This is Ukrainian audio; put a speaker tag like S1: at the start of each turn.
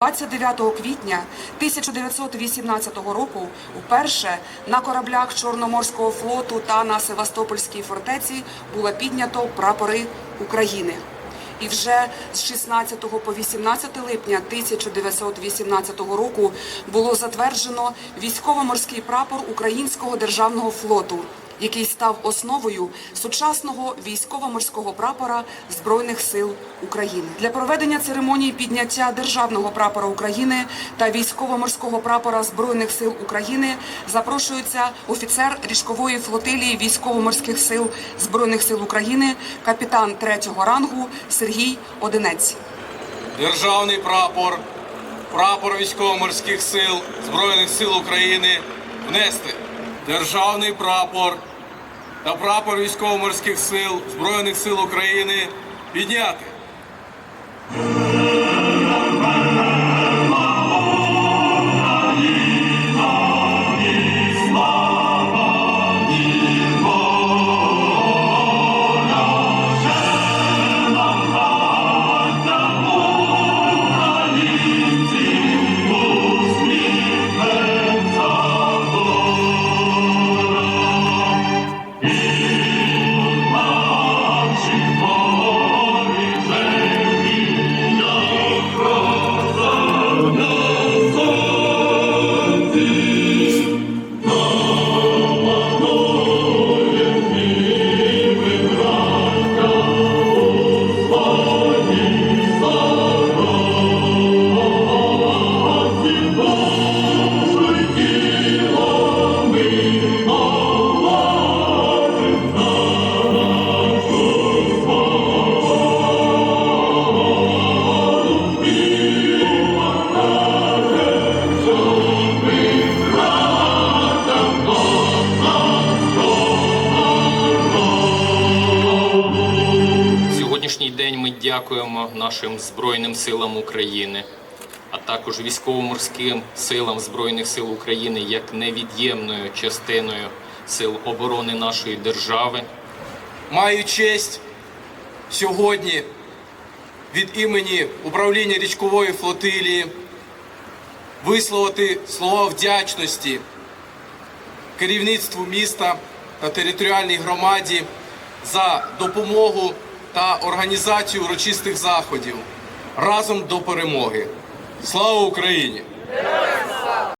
S1: 29 квітня 1918 року вперше на кораблях Чорноморського флоту та на Севастопольській фортеці було піднято прапори України. І вже з 16 по 18 липня 1918 року було затверджено військово-морський прапор Українського державного флоту, який став основою сучасного військово-морського прапора Збройних сил України. Для проведення церемонії підняття державного прапора України та військово-морського прапора Збройних сил України запрошується офіцер річкової флотилії військово-морських сил Збройних сил України, капітан третього рангу Сергій Одинець.
S2: Державний прапор, прапор військово-морських сил Збройних сил України внести. Державний прапор та прапор військово-морських сил Збройних сил України підняти.
S3: День ми дякуємо нашим Збройним силам України, а також військово-морським силам Збройних сил України як невід'ємною частиною сил оборони нашої держави.
S2: Маю честь сьогодні від імені управління річкової флотилії висловити слова вдячності керівництву міста та територіальній громаді за допомогу та організацію урочистих заходів разом до перемоги. Слава Україні!